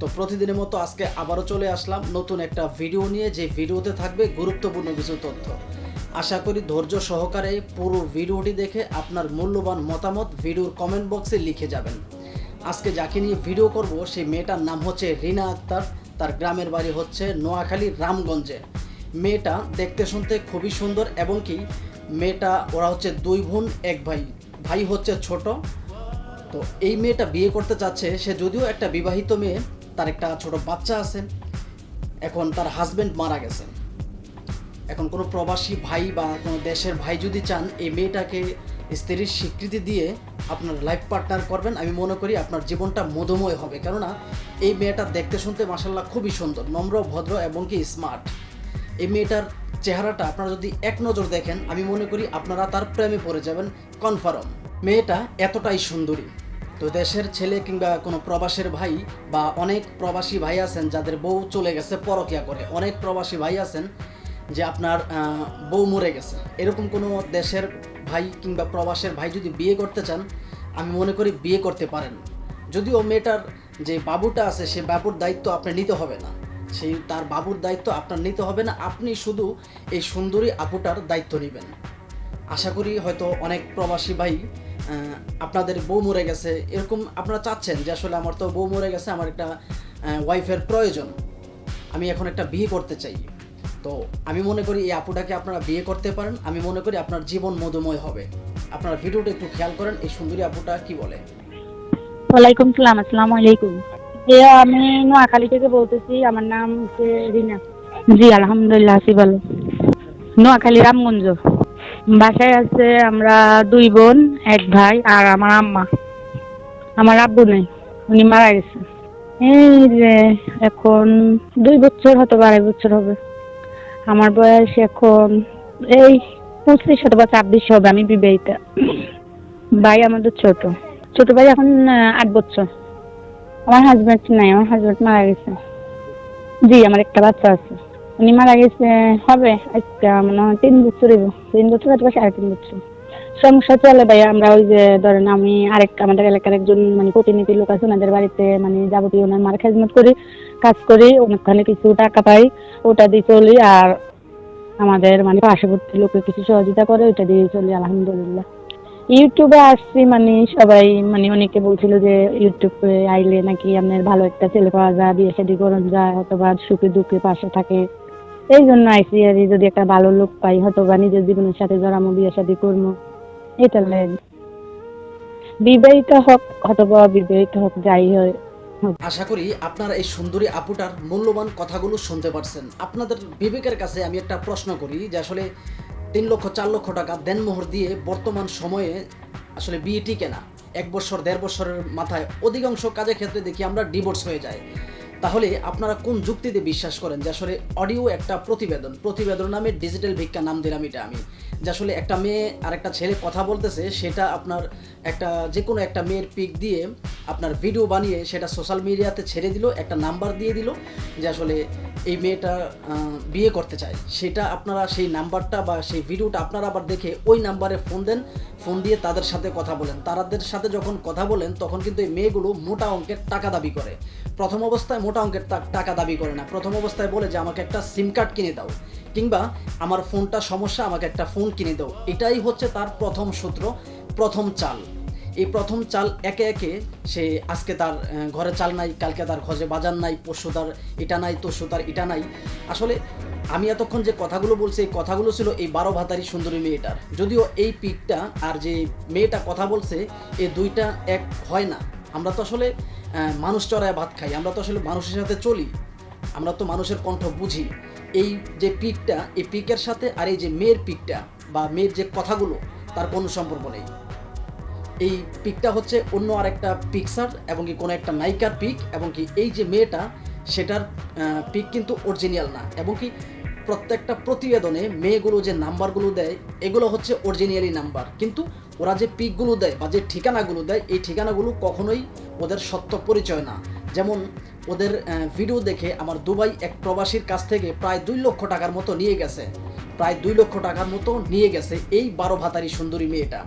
তো প্রতিদিনের মতো আজকে আবারও চলে আসলাম নতুন একটা ভিডিও নিয়ে, যে ভিডিওতে থাকবে গুরুত্বপূর্ণ কিছু তথ্য। আশা করি ধৈর্য সহকারে পুরো ভিডিওটি দেখে আপনার মূল্যবান মতামত ভিডিওর কমেন্ট বক্সে লিখে যাবেন। আজকে যাকে নিয়ে ভিডিও করব, সেই মেয়েটার নাম হচ্ছে রিনা আক্তার, তার গ্রামের বাড়ি হচ্ছে নোয়াখালী, রামগঞ্জে। মেয়েটা দেখতে শুনতে খুবই সুন্দর এবং কি, মেয়েটা, ওরা হচ্ছে দুই বোন, এক ভাই। ভাই হচ্ছে ছোট। তো এই মেয়েটা বিয়ে করতে চাচ্ছে, সে যদিও একটা বিবাহিত মেয়ে তার একটা ছোট বাচ্চা আছে এখন তার হাজবেন্ড মারা গেছে এখন কোনো প্রবাসী ভাই বা কোনো দেশের ভাই যদি চান, এই মেয়েটাকে স্ত্রীর স্বীকৃতি দিয়ে আপনার লাইফ পার্টনার করবেন, আমি মনে করি আপনার জীবনটা মধুময় হবে। কেননা, এই মেয়েটা দেখতে শুনতে মাসাল্লাহ খুবই সুন্দর, নম্র, ভদ্র এবং কি স্মার্ট এই মেয়েটার চেহারাটা আপনারা যদি এক নজর দেখেন, আমি মনে করি আপনারা তার প্রেমে পড়ে যাবেন কনফার্ম মেয়েটা এতটাই সুন্দরী। তো দেশের ছেলে কিংবা কোনো প্রবাসের ভাই বা অনেক প্রবাসী ভাই আছেন যাদের বউ চলে গেছে পরকিয়া করে। অনেক প্রবাসী ভাই আছেন যে আপনার বউ মরে গেছে। এরকম কোনো দেশের ভাই কিংবা প্রবাসের ভাই যদি বিয়ে করতে চান, আমি মনে করি বিয়ে করতে পারেন। যদিও মেয়েটার যে বাবুটা আছে, সে বাবুর দায়িত্ব আপনি নিতে হবে না। সেই তার বাবুর দায়িত্ব আপনার নিতে হবে না। আপনি শুধু এই সুন্দরী আপুটার দায়িত্ব নেবেন। আশা করি হয়তো অনেক প্রবাসী ভাই আপনাদের বউ মরে গেছে, এরকম আপনারা চাচ্ছেন যে আসলে আমার তো বউ মরে গেছে, আমার একটা ওয়াইফের প্রয়োজন। আমি এখন একটা বিয়ে করতে চাই। তো আমি মনে করি এই আপুটাকে আপনারা বিয়ে করতে পারেন, আমি মনে করি আপনার জীবন মধুময় হবে। আপনারা ভিডিওটা একটু খেয়াল করেন, এই সুন্দরী আপুটা কি বলে? ওয়ালাইকুম সালাম, আসসালামু আলাইকুম। যে আমি নোয়াখালী থেকে বলতেছি, আমার নাম হচ্ছে রিনা। জি, আলহামদুলিল্লাহ, আছি ভালো। নোয়াখালী, রামগঞ্জ। বাসায় আছে আমরা দুই বোন, এক ভাই আর আমার আম্মা। আমার আব্বু নেই, উনি মারা গেছে। এই যে এখন দুই বছর হতো আড়াই বছর হবে। আমার বয়স এখন এই পঁচিশ অথবা ছাব্বিশ হবে আমি বিবাহিতা। ভাই আমাদের ছোট। ছোট ভাই এখন আট বছর। আমার হাজবেন্ড নাই, আমার হাজবেন্ড মারা গেছে। জি, আমার একটা বাচ্চা আছে। উনি মারা গেছে হবে। মনে তিন বছর তিন বছর সাড়ে তিন বছর। সমস্যা চলে ভাই আমরা ওই যে, ধরেন আমি আরেক আমাদের এলাকার একজন মানে প্রতিনিধি লোক আছে, ওনাদের বাড়িতে মানে যাবতীয় ওনার মার খেজমত করি, কাজ করি কিছু টাকা পাই, ওটা দিয়ে চলি, আর আমাদের মানে পার্শ্ববর্তী লোকে কিছু সহযোগিতা করে, ওইটা দিয়ে চলি, আলহামদুলিল্লাহ। ইউটিউবে আসছি মানে সবাই মানে অনেকে বলছিল যে, ইউটিউবে আইলে নাকি আপনার ভালো একটা ছেলে পাওয়া যায়, বিয়ে শাদি করন যায়, অথবা সুখে দুঃখে পাশে থাকে। এই জন্য আইসি আর যদি একটা ভালো লোক পাই, হয়তো বা নিজের জীবনের সাথে জড়ামো বিয়ে শাদি করব। এটা লাগে। বিবাহিত হোক অথবা অবিবাহিত হোক, যাই হয় আশা করি আপনারা এই সুন্দরী আপুটার মূল্যবান কথাগুলো শুনতে পারছেন। আপনাদের বিবেকের কাছে আমি একটা প্রশ্ন করি যে আসলে তিন লক্ষ, চার লক্ষ টাকা দেনমোহর দিয়ে বর্তমান সময়ে আসলে বিয়ে টিকে না এক বছর, দেড় বছরের মাথায়। অধিকাংশ কাজের ক্ষেত্রে দেখি আমরা ডিভোর্স হয়ে যায় তাহলে আপনারা কোন যুক্তিতে বিশ্বাস করেন? যে আসলে অডিও একটা প্রতিবেদন প্রতিবেদন নামে ডিজিটাল ভিক্ষা নাম দিলাম এটা আমি। যে আসলে একটা মেয়ে আর একটা ছেলে কথা বলতেছে, সেটা আপনার একটা যে কোনো একটা মেয়ের পিক দিয়ে আপনার ভিডিও বানিয়ে সেটা সোশ্যাল মিডিয়াতে ছেড়ে দিল, একটা নাম্বার দিয়ে দিল, যে আসলে এই মেয়েটা বিয়ে করতে চায়। সেটা আপনারা সেই নাম্বারটা বা সেই ভিডিওটা আপনারা আবার দেখে ওই নাম্বারে ফোন দেন ফোন দিয়ে তাদের সাথে কথা বলেন। তাদের সাথে যখন কথা বলেন, তখন কিন্তু এই মেয়েগুলো মোটা অঙ্কের টাকা দাবি করে। প্রথম অবস্থায় মোটা অঙ্কের টাকা দাবি করে না। প্রথম অবস্থায় বলে যে, আমাকে একটা সিম কার্ড কিনে দাও। কিংবা, আমার ফোনটা সমস্যা, আমাকে একটা ফোন কিনে দাও। এটাই হচ্ছে তার প্রথম সূত্র, প্রথম চাল। এই প্রথম চাল একে একে সে আজকে তার ঘরে চাল নাই, কালকে তার ঘরে বাজার নাই, পরশু তার এটা নাই, তরশু তার এটা নাই। আসলে আমি এতক্ষণ যে কথাগুলো বলছি, এই কথাগুলো ছিল এই বারো ভাতারি সুন্দরী মেয়েটার। যদিও এই পিকটা আর যে মেয়েটা কথা বলছে এই দুইটা এক হয় না। আমরা তো আসলে মানুষ চড়ায় ভাত খাই, আমরা তো আসলে মানুষের সাথে চলি, আমরা তো মানুষের কণ্ঠ বুঝি। এই যে পিকটা, এই পিকের সাথে আর এই যে মেয়ের পিকটা বা মেয়ের যে কথাগুলো, তার কোনো সম্পর্ক নেই। এই পিকটা হচ্ছে অন্য আরেকটা পিকচার এবং কি কোনো একটা নায়িকার পিক এবং কি এই যে মেয়েটা, সেটার পিক কিন্তু অরিজিনাল না এবং কি প্রত্যেকটা প্রতিবেদনে মেয়েগুলো যে নাম্বারগুলো দেয়, এগুলো হচ্ছে অরিজিনালি নাম্বার। কিন্তু ওরা যে পিকগুলো দেয় বা যে ঠিকানাগুলো দেয়, এই ঠিকানাগুলো কখনোই ওদের সত্য পরিচয় না। যেমন ওদের ভিডিও দেখে আমার দুবাই এক প্রবাসীর কাছ থেকে প্রায় দুই লক্ষ টাকার মতো নিয়ে গেছে। প্রায় দুই লক্ষ টাকার মতো নিয়ে গেছে এই বারো ভাতারি সুন্দরী মেয়েটা।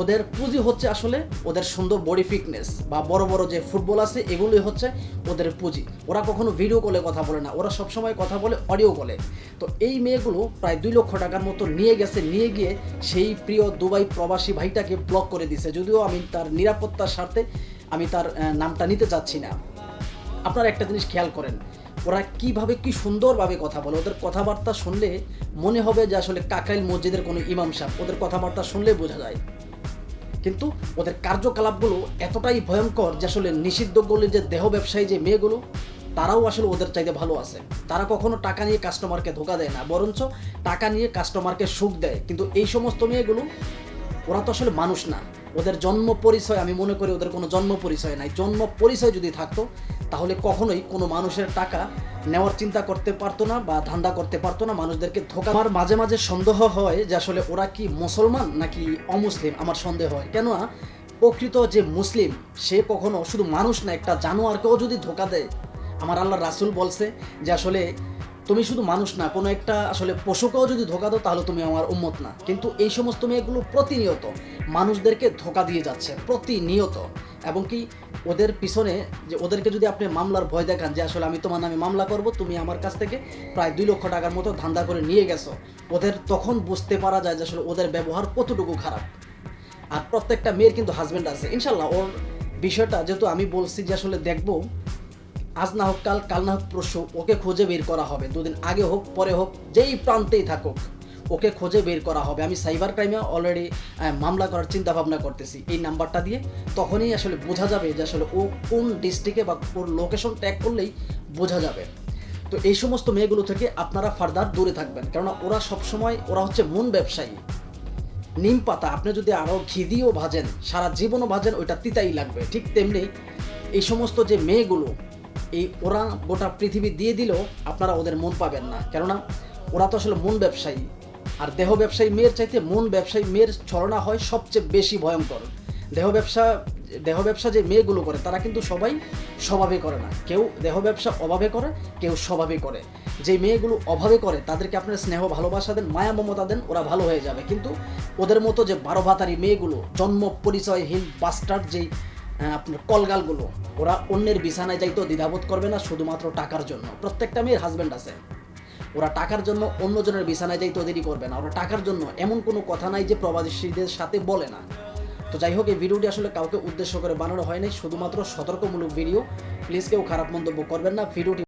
ওদের পুঁজি হচ্ছে আসলে ওদের সুন্দর বডি ফিটনেস বা বড় বড় যে ফুটবল আছে, এগুলোই হচ্ছে ওদের পুঁজি। ওরা কখনো ভিডিও কলে কথা বলে না, ওরা সবসময় কথা বলে অডিও কলে তো এই মেয়েগুলো প্রায় দুই লক্ষ টাকার মতো নিয়ে গেছে, নিয়ে গিয়ে সেই প্রিয় দুবাই প্রবাসী ভাইটাকে ব্লক করে দিছে। যদিও আমি তার নিরাপত্তার স্বার্থে আমি তার নামটা নিতে চাচ্ছি না। আপনারা একটা জিনিস খেয়াল করেন, ওরা কীভাবে কি সুন্দরভাবে কথা বলে, ওদের কথাবার্তা শুনলে মনে হবে যে আসলে কাকাইল মসজিদের কোনো ইমাম সাহেব। ওদের কথাবার্তা শুনলে বোঝা যায়। কিন্তু ওদের কার্যকলাপগুলো এতটাই ভয়ঙ্কর যে আসলে নিষিদ্ধ গলির যে দেহ ব্যবসায়ী যে মেয়েগুলো, তারাও আসলে ওদের চাইতে ভালো আছে। তারা কখনো টাকা নিয়ে কাস্টমারকে ধোকা দেয় না, বরঞ্চ টাকা নিয়ে কাস্টমারকে সুখ দেয়। কিন্তু এই সমস্ত মেয়েগুলো, ওরা তো আসলে মানুষ না। ওদের জন্ম পরিচয় আমি মনে করি ওদের কোনো জন্ম পরিচয় নাই। জন্ম পরিচয় যদি থাকতো, তাহলে কখনোই কোনো মানুষের টাকা নেওয়ার চিন্তা করতে পারতো না বা ধান্দা করতে পারতো না। মানুষদেরকে ধোকা আমার মাঝে মাঝে সন্দেহ হয় যে আসলে ওরা কি মুসলমান নাকি অমুসলিম? আমার সন্দেহ হয়। কেননা প্রকৃত যে মুসলিম, সে কখনো শুধু মানুষ না, একটা জানোয়ারকেও যদি ধোকা দেয়, আমার আল্লাহ রাসুল বলছে যে আসলে তুমি শুধু মানুষ না, কোনো একটা আসলে পশুকেও যদি ধোকা দাও, তাহলে তুমি আমার উম্মত না। কিন্তু এই সমস্ত মেয়েগুলো প্রতিনিয়ত মানুষদেরকে ধোকা দিয়ে যাচ্ছে, প্রতিনিয়ত। এবং কি ওদের পিছনে যে ওদেরকে যদি আপনি মামলার ভয় দেখান যে আসলে আমি তোমার নামে মামলা করব, তুমি আমার কাছ থেকে প্রায় দুই লক্ষ টাকার মতো ধান্দা করে নিয়ে গেছো। ওদের তখন বুঝতে পারা যায় যে আসলে ওদের ব্যবহার কতটুকু খারাপ। আর প্রত্যেকটা মেয়ের কিন্তু হাজব্যান্ড আছে। ইনশাল্লাহ ওর বিষয়টা যেহেতু আমি বলছি যে আসলে দেখব আজ না হোক কাল কাল না হোক পরশু ওকে খুঁজে বের করা হবে। দুদিন আগে হোক, পরে হোক, যেই প্রান্তেই থাকুক, ওকে খুঁজে বের করা হবে। আমি সাইবার ক্রাইমে অলরেডি মামলা করার চিন্তা ভাবনা করতেছি। এই নাম্বারটা দিয়ে তখনই আসলে বোঝা যাবে যে আসলে ও কোন ডিস্ট্রিক্টে বা কোন লোকেশন ট্যাগ করলেই বোঝা যাবে। তো এই সমস্ত মেয়েগুলো থেকে আপনারা ফার্দার দূরে থাকবেন। কেননা ওরা সবসময়, ওরা হচ্ছে মন ব্যবসায়ী। নিম পাতা, আপনি যদি আরও ঘি দিয়েও ভাজেন, সারা জীবনও ভাজেন, ওইটা তিতাই লাগবে। ঠিক তেমনি এই সমস্ত যে মেয়েগুলো এই ওরা গোটা পৃথিবী দিয়ে দিলেও আপনারা ওদের মন পাবেন না। কেননা ওরা তো আসলে মন ব্যবসায়ী। আর দেহ ব্যবসায়ী মেয়ের চাইতে মন ব্যবসায়ী মেয়ের ছলনা হয় সবচেয়ে বেশি ভয়ঙ্কর। দেহ ব্যবসা দেহ ব্যবসা যে মেয়েগুলো করে, তারা কিন্তু সবাই স্বভাবে করে না। কেউ দেহ ব্যবসা অভাবে করে, কেউ স্বভাবে করে। যে মেয়েগুলো অভাবে করে, তাদেরকে আপনার স্নেহ, ভালোবাসা দেন, মায়া, মমতা দেন, ওরা ভালো হয়ে যাবে। কিন্তু ওদের মতো যে বারো ভাতারি মেয়েগুলো, জন্ম পরিচয়হীন বাস্টার যেই আপনার কলগালগুলো। ওরা অন্যের বিছানায় যাইতেও দ্বিধাবোধ করবে না, শুধুমাত্র টাকার জন্য। প্রত্যেকটা মেয়ের হাজব্যান্ড আছে। ওরা টাকার জন্য অন্যজনের বিছানায় যাইতেও দেরি করবে না। ওরা টাকার জন্য এমন কোনো কথা নাই যে প্রবাসীদের সাথে বলে না। তো যাই হোক, এই ভিডিওটি আসলে কাউকে উদ্দেশ্য করে বানানো হয়নি। শুধুমাত্র সতর্কমূলক ভিডিও। প্লিজ কেউ খারাপ মন্তব্য করবেন না। ভিডিওটি